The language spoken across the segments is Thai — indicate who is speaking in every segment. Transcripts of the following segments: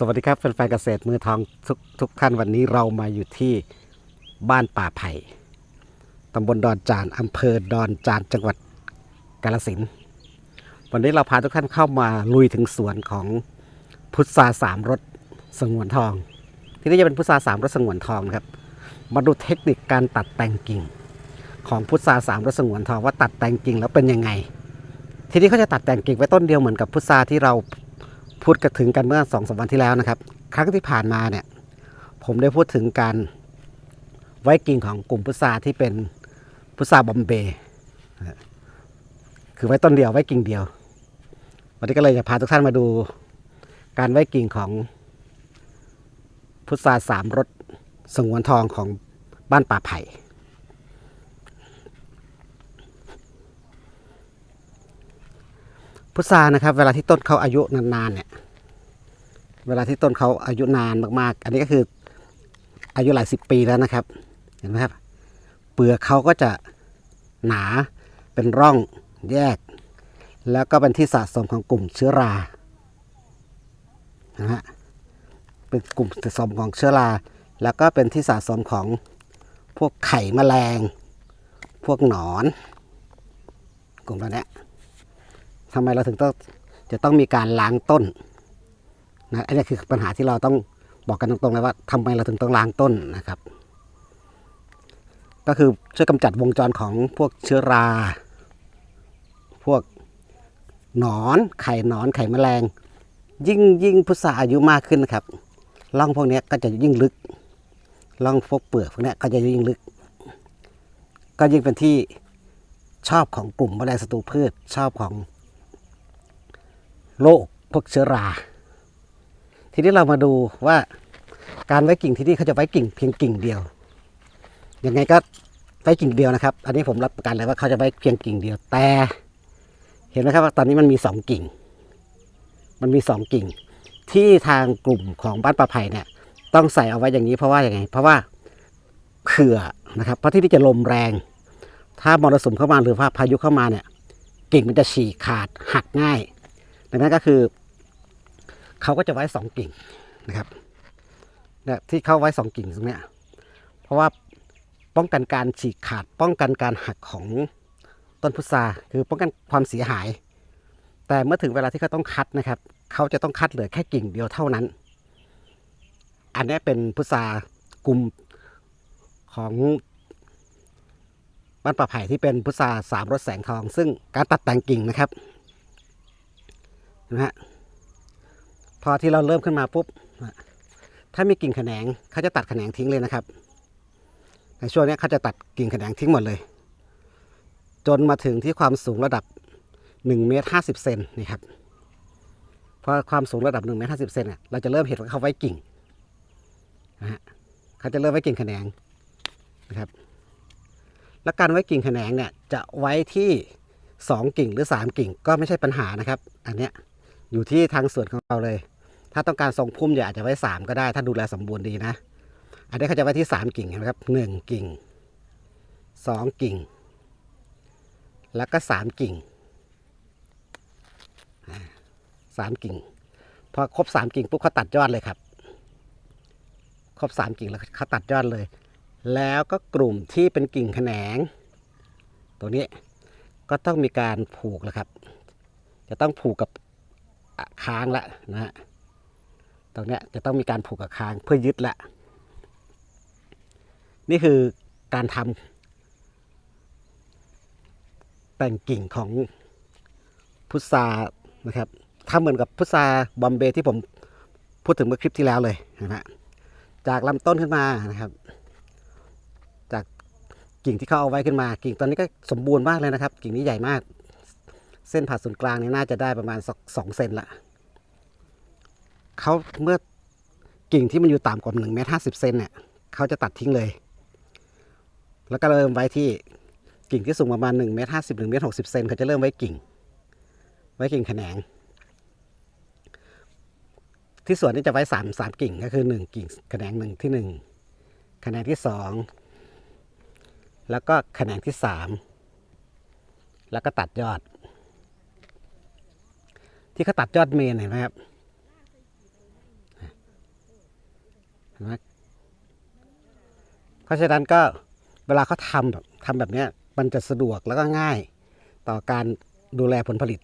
Speaker 1: สวัสดีครับแฟนๆเกษตรมือทองทุกทุกท่านวันนี้เรามาอยู่ที่บ้านป่าไผ่ตำบลดอนจานอำเภอดอนจานจังหวัดกาฬสินวันนี้เราพาทุกท่านเข้ามาลุยถึงสวนของพุทราสามรสสงวนทอง ที่นี่จะเป็นพุทราสามรสสงวนทองนะครับ มาดูเทคนิคการตัดแต่งกิ่ง ของพุทราสามรสสงวนทองว่าตัดแต่งกิ่งแล้วเป็นยังไง ทีนี้เขาจะตัดแต่งกิ่งไว้ต้นเดียวเหมือนกับพุทราที่เรา พูดกันถึงกันเมื่อสองสามวันที่แล้วนะครับ ครั้งที่ผ่านมาเนี่ยผมได้พูดถึงการไว้กิ่งของกลุ่มพุทราที่เป็นพุทราบอมเบย์คือไว้ต้นเดียวไว้กิ่งเดียว วันนี้ก็เลยจะพาทุกท่านมาดู การไว้กิ่งของพุทราสามรสสงวนทองของบ้านป่าไผ่ พุทรานะครับ เวลาที่ต้นเขาอายุนานๆเนี่ย เวลาที่ต้นเขาอายุนานมากๆ อันนี้ก็คืออายุหลายสิบปีแล้วนะครับ เห็นไหมครับ เปลือกเขาก็จะหนาเป็นร่องแยก แล้วก็เป็นที่สะสมของกลุ่มเชื้อรานะฮะเป็นกลุ่มสะสมของเชื้อรา แล้วก็เป็นที่สะสมของพวกไข่แมลง พวกหนอน กลุ่มเหล่านี้ ทำไมเราถึงต้องจะต้องมีการล้างต้นนะอันนี้คือปัญหาที่เราต้องบอกกันตรงๆเลยว่าทำไมเราถึงต้องล้างต้นนะครับ ก็คือช่วยกำจัดวงจรของพวกเชื้อรา พวกหนอนไข่หนอนไข่แมลง ยิ่งยิ่งพุทราอายุมากขึ้นนะครับร่องพวกนี้ก็จะยิ่งลึกร่องพวกเปลือกพวกนี้ก็จะยิ่งลึก ก็ยิ่งเป็นที่ชอบของกลุ่มแมลงศัตรูพืชชอบของ โรคพวกเชื้อรา ทีนี้เรามาดูว่าการไว้กิ่งที่นี่เขาจะไว้กิ่งเพียงกิ่งเดียว ยังไงก็ไว้กิ่งเดียวนะครับ อันนี้ผมรับประกันเลยว่าเขาจะไว้เพียงกิ่งเดียว แต่ เห็นไหมครับว่าตอนนี้มันมีสองกิ่ง มันมีสองกิ่ง ที่ทางกลุ่มของบ้านปลาไผ่เนี่ย ต้องใส่เอาไว้อย่างนี้เพราะว่าอย่างไง เพราะว่าเขื่อนะครับ เพราะที่นี่จะลมแรง ถ้ามรสุมเข้ามาหรือว่าพายุเข้ามาเนี่ย กิ่งมันจะฉีกขาดหักง่าย ดังนั้นก็คือเขาก็จะไว้สองกิ่งนะครับเนี่ยที่เขาไว้สองกิ่งตรงเนี้ยเพราะว่าป้องกันการฉีกขาดป้องกันการหักของต้นพุทราคือป้องกันความเสียหาย แต่เมื่อถึงเวลาที่เขาต้องคัดนะครับ เขาจะต้องคัดเหลือแค่กิ่งเดียวเท่านั้น อันนี้เป็นพุทรากลุ่มของบ้านป่าไผ่ที่เป็นพุทราสามรสแสงทอง ซึ่งการตัดแต่งกิ่งนะครับ นะฮะพอที่เราเริ่มขึ้นมาปุ๊บถ้ามีกิ่งแขนงเขาจะตัดแขนงทิ้งเลยนะครับ ในช่วงนี้เขาจะตัดกิ่งแขนงทิ้งหมดเลย จนมาถึงที่ความสูงระดับ1เมตร50เซนนี่ครับพอความสูงระดับ1เมตร50เซนเนี่ยเราจะเริ่มเห็นว่าเขาไว้กิ่งนะฮะเขาจะเริ่มไว้กิ่งแขนงนะครับและการไว้กิ่งแขนงเนี่ยจะไว้ที่สองกิ่งหรือสามกิ่งก็ไม่ใช่ปัญหานะครับ อันเนี้ย อยู่ที่ทางสวนของเราเลย ถ้าต้องการทรงพุ่มใหญ่อาจจะไว้สามก็ได้ ถ้าดูแลสมบูรณ์ดีนะ อันนี้เขาจะไว้ที่สามกิ่งนไหมครับหนึ่งกิ่งสองกิ่ง แล้วก็สามกิ่งอ่าสามกิ่ง พอครบสามกิ่งปุ๊บเขาตัดยอดเลยครับ ครบสามกิ่งแล้วเขาตัดยอดเลย แล้วก็กลุ่มที่เป็นกิ่งแขนง ตัวนี้ก็ต้องมีการผูกแล้วครับ จะต้องผูกกับ ค้างละนะฮะตรงเนี้ยจะต้องมีการผูกกับค้างเพื่อยึดละ นี่คือการทำแต่งกิ่งของพุทรานะครับทำเหมือนกับพุทราบอมเบย์ที่ผมพูดถึงเมื่อคลิปที่แล้วเลยนะฮะจากลำต้นขึ้นมานะครับ จากกิ่งที่เขาเอาไว้ขึ้นมา กิ่งตอนนี้ก็สมบูรณ์มากเลยนะครับ กิ่งนี้ใหญ่มาก เส้นผ่าศูนย์กลางนี่น่าจะได้ประมาณสักสองเซนละเขาเมื่อกิ่งที่มันอยู่ต่ำกว่าหนึ่งเมตรห้าสิบเซนเนี่ยเขาจะตัดทิ้งเลย แล้วก็เริ่มไว้ที่กิ่งที่สูงประมาณหนึ่งเมตรห้าสิบหนึ่งเมตรหกสิบเซนเขาจะเริ่มไว้กิ่ง ไว้กิ่งแขนง ที่สวนนี่จะไว้สามสามกิ่งก็คือหนึ่งกิ่งแขนงหนึ่งที่หนึ่งแขนงที่สองแล้วก็แขนงที่สามแล้วก็ตัดยอด ที่เขาตัดยอดเมนเห็นไหมครับเห็นไหมเพราะฉะนั้นก็เวลาเขาทำแบบทำแบบนี้มันจะสะดวกแล้วก็ง่ายต่อการดูแลผลผลิต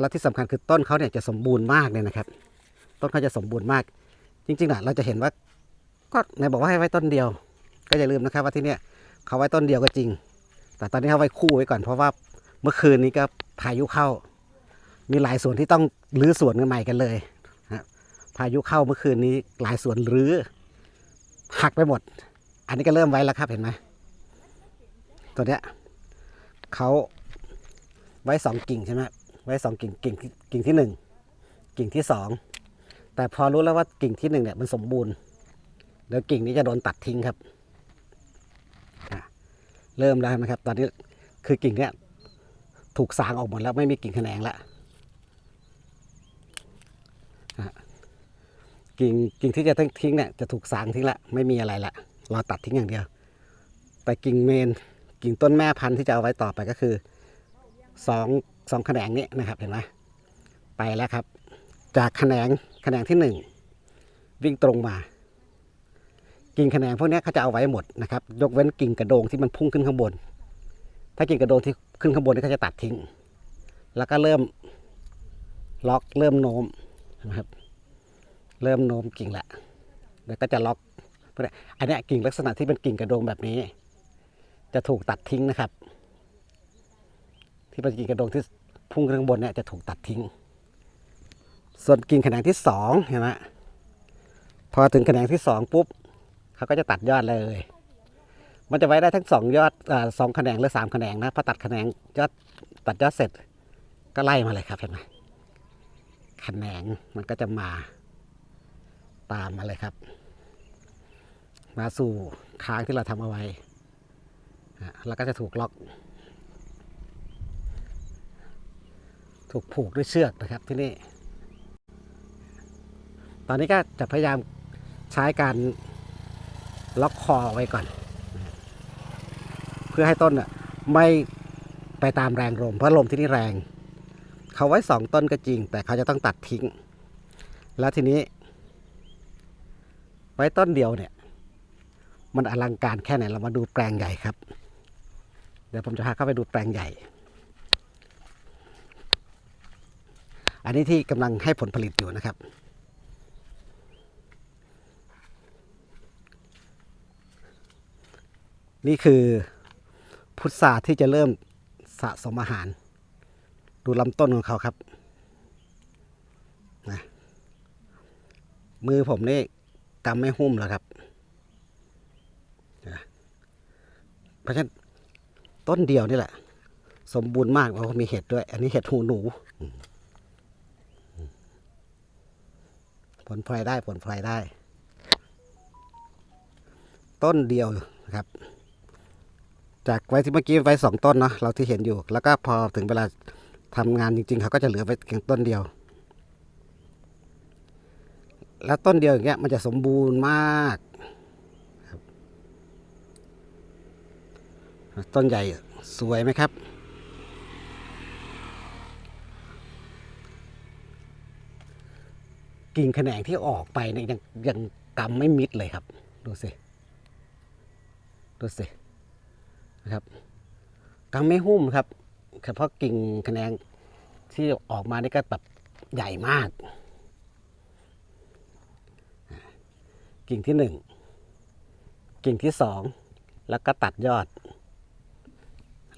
Speaker 1: และที่สำคัญคือต้นเขาเนี่ยจะสมบูรณ์มากเลยนะครับ ต้นเขาจะสมบูรณ์มาก จริงๆนะเราจะเห็นว่าก็ในบอกว่าให้ไว้ต้นเดียว ก็อย่าลืมนะครับว่าที่เนี่ยเขาไว้ต้นเดียวก็จริง แต่ตอนนี้เขาไว้คู่ไว้ก่อนเพราะว่าเมื่อคืนนี้ก็พายุเข้า มีหลายส่วนที่ต้องรื้อส่วนกันใหม่กันเลยนะพายุเข้าเมื่อคืนนี้หลายส่วนรื้อหักไปหมด อันนี้ก็เริ่มไว้แล้วครับเห็นไหมตัวเนี้ยเขาไว้สองกิ่งใช่ไหมไว้สองกิ่งกิ่งที่กิ่งที่หนึ่งกิ่งที่สองแต่พอรู้แล้วว่ากิ่งที่หนึ่งเนี่ยมันสมบูรณ์เดี๋ยวกิ่งนี้จะโดนตัดทิ้งครับเริ่มแล้วนะครับ ตอนนี้คือกิ่งเนี้ยถูกสางออกหมดแล้วไม่มีกิ่งแขนงแล้ว กิ่งกิ่งที่จะทิ้งเนี่ยจะถูกสางทิ้งละไม่มีอะไรละรอตัดทิ้งอย่างเดียว แต่กิ่งเมนกิ่งต้นแม่พันธุ์ที่จะเอาไว้ต่อไปก็คือสองสองแขนงนี้นะครับเห็นไหมไปแล้วครับ จากแขนงแขนงที่หนึ่งวิ่งตรงมา กิ่งแขนงพวกนี้เขาจะเอาไว้หมดนะครับ ยกเว้นกิ่งกระโดงที่มันพุ่งขึ้นข้างบน ถ้ากิ่งกระโดงที่ขึ้นข้างบนนี่เขาจะตัดทิ้ง แล้วก็เริ่มล็อกเริ่มโน้ม นะครับ เริ่มโน้มกิ่งละแล้วก็จะล็อกอันนี้กิ่งลักษณะที่เป็นกิ่งกระโดงแบบนี้ จะถูกตัดทิ้งนะครับ ที่เป็นกิ่งกระโดงที่พุ่งขึ้นข้างบนเนี่ยจะถูกตัดทิ้ง ส่วนกิ่งแขนงที่สองเห็นไหมพอถึงแขนงที่สองปุ๊บเขาก็จะตัดยอดเลย มันจะไว้ได้ทั้งสองยอดอสองแขนงหรือสามแขนงนะพอตัดแขนงยอดตัดยอดเสร็จก็ไล่มาเลยครับเห็นไหม ขนงมันก็จะมาตามมาเลยครับ มาสู่ค้างที่เราทำเอาไว้แล้วก็จะถูกล็อก ถูกผูกด้วยเชือกนะครับที่นี่ ตอนนี้ก็จะพยายามใช้การล็อกคอไว้ก่อน เพื่อให้ต้นไม่ไปตามแรงลมเพราะลมที่นี่แรง เขาไว้สองต้นก็จริง แต่เขาจะต้องตัดทิ้ง แล้วทีนี้ ไว้ต้นเดียวเนี่ย มันอลังการแค่ไหนเรามาดูแปลงใหญ่ครับ เดี๋ยวผมจะพาเข้าไปดูแปลงใหญ่ อันนี้ที่กำลังให้ผลผลิตอยู่นะครับนี่คือพุทราที่จะเริ่มสะสมอาหาร ดูลำต้นของเขาครับนะมือผมนี่กำไม่หุ้มแล้วครับนะเพราะฉะนั้นต้นเดียวนี่แหละ สมบูรณ์มากเพราะมีเห็ดด้วย อันนี้เห็ดหูหนู ผลพลอยได้ผลพลอยได้ ต้นเดียวครับ จากไว้ที่เมื่อกี้ไว้สองต้นเนาะเราที่เห็นอยู่ แล้วก็พอถึงเวลา ทำงานจริงๆเขาก็จะเหลือไว้เพียงต้นเดียว แล้วต้นเดียวอย่างเงี้ยมันจะสมบูรณ์มากต้นใหญ่สวยไหมครับ กิ่งแขนงที่ออกไปเนี่ยยังยังกำไม่มิดเลยครับ ดูสิ ดูสินะครับกำไม่หุ้มครับ เฉพาะกิ่งแขนงที่ออกมานี่ก็แบบใหญ่มาก กิ่งที่หนึ่งกิ่งที่สองแล้วก็ตัดยอด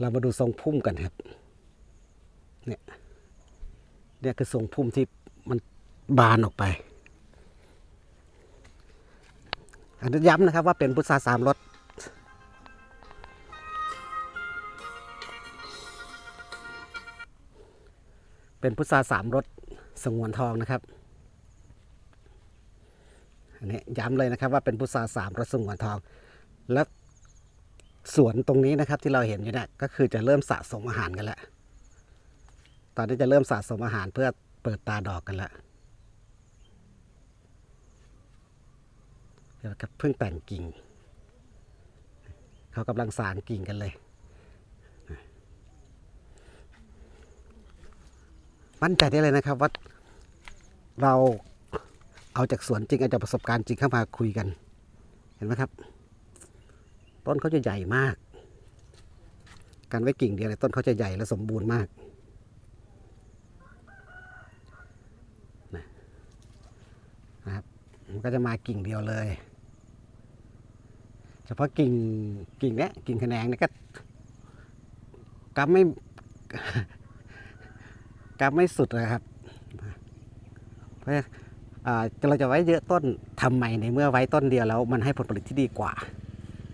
Speaker 1: เรามาดูทรงพุ่มกันครับเนี่ยเนี่ยคือทรงพุ่มที่มันบานออกไปอันนี้ย้ำนะครับว่าเป็นพุทราสามรส เป็นพุทราสามรสสงวนทองนะครับ อันนี้ย้ำเลยนะครับว่าเป็นพุทราสามรสสงวนทอง และสวนตรงนี้นะครับที่เราเห็นอยู่เนี่ยก็คือจะเริ่มสะสมอาหารกันแล้ว ตอนนี้จะเริ่มสะสมอาหารเพื่อเปิดตาดอกกันแล้วเดี๋ยวกับเพิ่งแต่งกิ่ง เขากำลังสารกิ่งกันเลย มั่นใจได้เลยนะครับว่าเราเอาจากสวนจริงเอาจากประสบการณ์จริงเข้ามาคุยกัน เห็นไหมครับ ต้นเขาจะใหญ่มาก การไว้กิ่งเดียวเนี่ยต้นเขาจะใหญ่และสมบูรณ์มากนะครับมันก็จะมากิ่งเดียวเลย เฉพาะกิ่งกิ่งเนี้ยกิ่งขะแนงเนี่ยก็กำไม่ กำไม่สุดเลยครับเพราะว่าเราจะไว้เยอะต้นทำไมในเมื่อไว้ต้นเดียวแล้วมันให้ผลผลิตที่ดีกว่า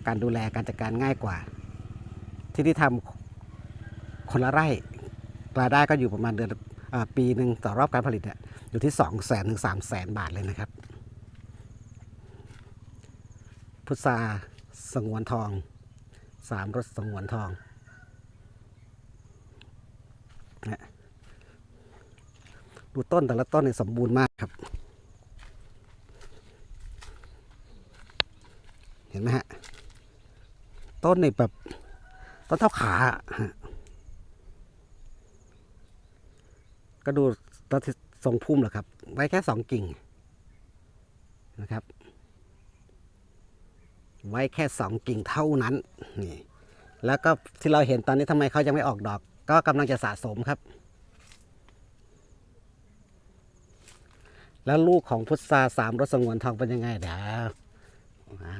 Speaker 1: การดูแลการจัดการง่ายกว่า ที่ที่ทำคนละไร่รายได้ก็อยู่ประมาณเดือนอปีหนึ่งต่อรอบการผลิตเนี่ยอยู่ที่สองแสนถึงสามแสนบาทเลยนะครับ พุทราสงวนทองสามรสสงวนทองนะ ดูต้นแต่ละต้นเนี่ยสมบูรณ์มากครับ เห็นไหมฮะ ต้นนี่แบบต้นเท่าขาฮะก็ดูตอนที่ทรงพุ่มเหรอครับ ไว้แค่สองกิ่งนะครับ ไว้แค่สองกิ่งเท่านั้นนี่แล้วก็ที่เราเห็นตอนนี้ทำไมเขายังไม่ออกดอก ก็กำลังจะสะสมครับ แล้วลูกของพุทราสามรสสงวนทองเป็นยังไงเดี๋ยวอ่า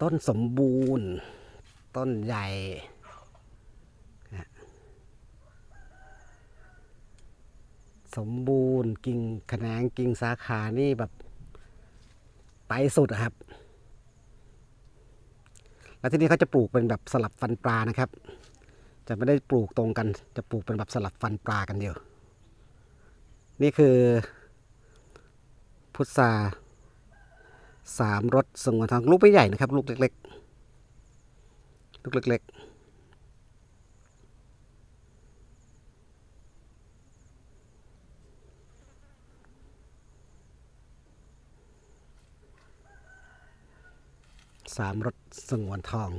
Speaker 1: ต้นสมบูรณ์ ต้นใหญ่สมบูรณ์กิ่งแขนงกิ่งสาขานี่แบบ ไปสุดครับ แล้วที่นี่เขาจะปลูกเป็นแบบสลับฟันปลานะครับ จะไม่ได้ปลูกตรงกัน จะปลูกเป็นแบบสลับฟันปลากันเดียว นี่คือพุทราสามรสสงวนทางลูกไม่ใหญ่นะครับ ลูกเล็ก ๆ ลูกเล็ก ๆ สามรสสงวนทอง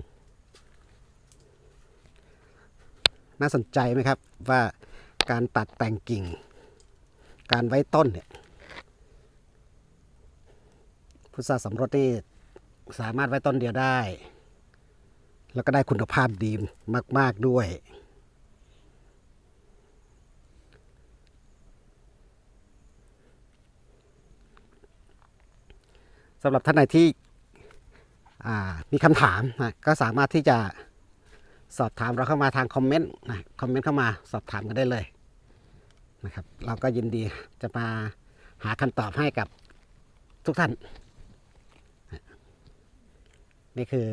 Speaker 1: น่าสนใจไหมครับว่าการตัดแต่งกิ่ง การไว้ต้นเนี่ยพุทราสำรสนี่สามารถไว้ต้นเดียวได้ แล้วก็ได้คุณภาพดีมาก ๆ ด้วย สำหรับท่านไหนที่ มีคำถามนะก็สามารถที่จะสอบถามเราเข้ามาทางคอมเมนต์นะคอมเมนต์เข้ามาสอบถามกันได้เลยนะครับเราก็ยินดีจะมาหาคำตอบให้กับทุกท่าน นี่คือ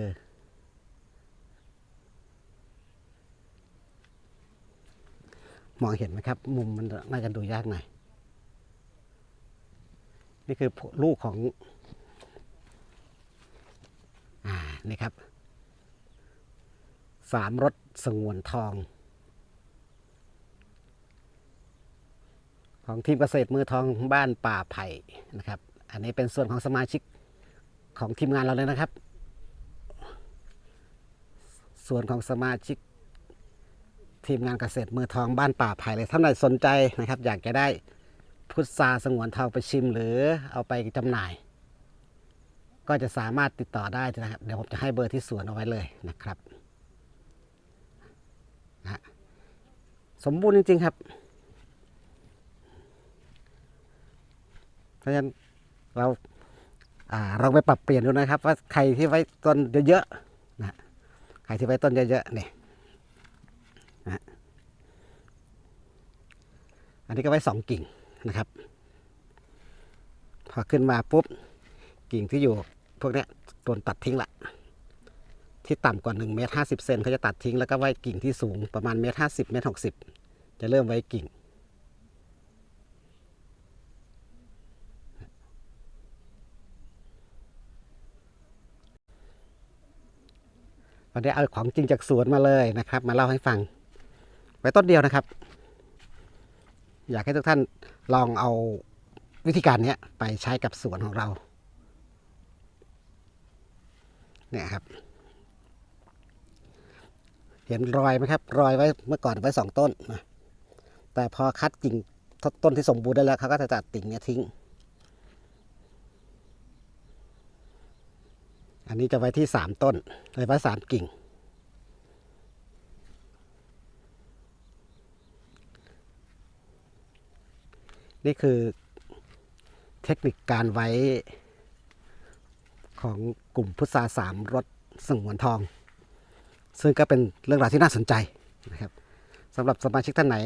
Speaker 1: มองเห็นไหมครับ มุมมันน่าจะดูยากหน่อย นี่คือลูกของ นี่ครับสามรถสงวนทอง ของทีมเกษตรมือทองบ้านป่าไผ่นะครับ อันนี้เป็นส่วนของสมาชิกของทีมงานเราเลยนะครับ ส่วนของสมาชิกทีมงานเกษตรมือทองบ้านป่าไผ่เลยท่านใดสนใจนะครับ อยากจะได้พุทราสงวนทองไปชิมหรือเอาไปจำหน่าย ก็จะสามารถติดต่อได้นะครับ เดี๋ยวผมจะให้เบอร์ที่สวนเอาไว้เลยนะครับนะสมบูรณ์จริง ๆ ครับ เพราะฉะนั้นเราอ่าเราไปปรับเปลี่ยนดูนะครับ ว่าใครที่ไว้ต้นเยอะๆนะใครที่ไว้ต้นเยอะๆนี่นะอันนี้ก็ไว้สองกิ่งนะครับ พอขึ้นมาปุ๊บกิ่งที่อยู่ พวกเนี้ยต้นตัดทิ้งละที่ต่ำกว่า1เมตร50เซนเขาจะตัดทิ้งแล้วก็ไว้กิ่งที่สูงประมาณเมตร50เมตร60จะเริ่มไว้กิ่ง วันนี้เอาของจริงจากสวนมาเลยนะครับ มาเล่าให้ฟัง ไว้ต้นเดียวนะครับ อยากให้ทุกท่านลองเอาวิธีการนี้ไปใช้กับสวนของเรา เนี่ยครับ เห็นรอยไหมครับ รอยไว้เมื่อก่อนไว้สองต้นนะแต่พอคัดกิ่งต้นที่สมบูรณ์ได้แล้วเขาก็จะตัดกิ่งเนี้ยทิ้ง อันนี้จะไว้ที่สามต้นไว้สามกิ่ง นี่คือเทคนิคการไว้ ของกลุ่มพุทราสามรสสงวนทอง ซึ่งก็เป็นเรื่องราวที่น่าสนใจนะครับสำหรับสมาชิกท่านไหน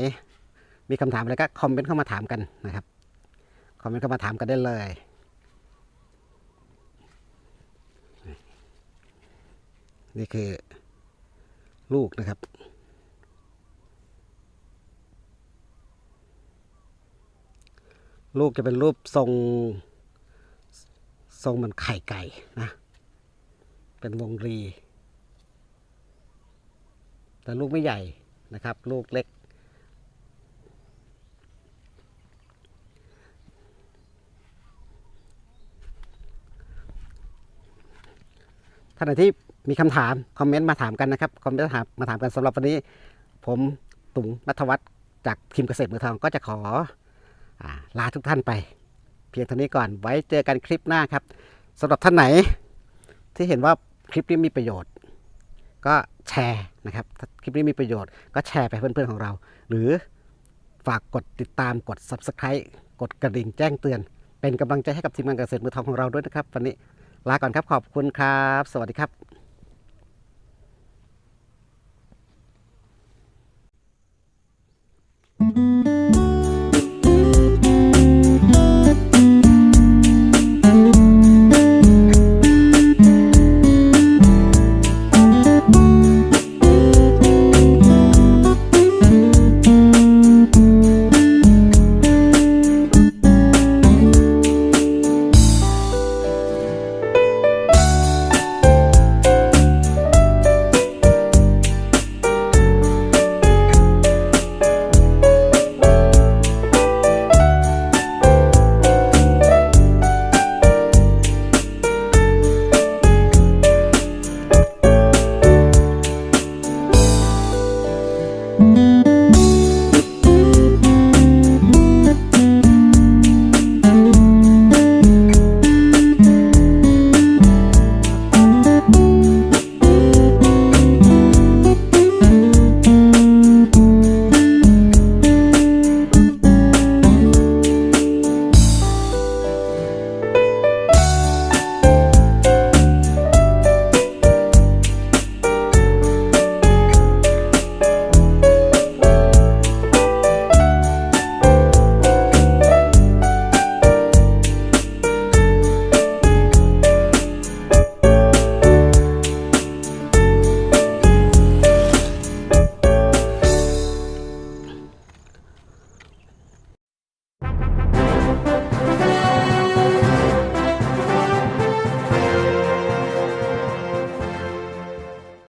Speaker 1: มีคำถามอะไรก็คอมเมนต์เข้ามาถามกันนะครับคอมเมนต์เข้ามาถามกันได้เลยนี่คือลูกนะครับ ลูกจะเป็นรูปทรง ทรงเหมันไข่ไก่นะ เป็นวงรี แต่ลูกไม่ใหญ่นะครับ ลูกเล็ก ท่านที่มีคำถาม คอมเมนต์มาถามกันนะครับ คอมเมนต์ถามมาถามกันสำหรับวันนี้ ผมตุงนัทวัฒน์จากทีมเกษตรเมืองทองก็จะขออลาทุกท่านไป พียงเท่านี้ก่อนไว้เจอกันคลิปหน้าครับสำหรับท่านไหนที่เห็นว่าคลิปนี้มีประโยชน์ ก็แชร์นะครับคลิปนี้มีประโยชน์ก็แชร์ไปเพื่อนๆของเรา หรือฝากกดติดตามกด subscribe กดกระดิ่งแจ้งเตือน เป็นกำลังใจให้กับทีมงานเกษตรมือทองของเราด้วยนะครับ วันนี้ลาก่อนครับขอบคุณครับ สวัสดีครับ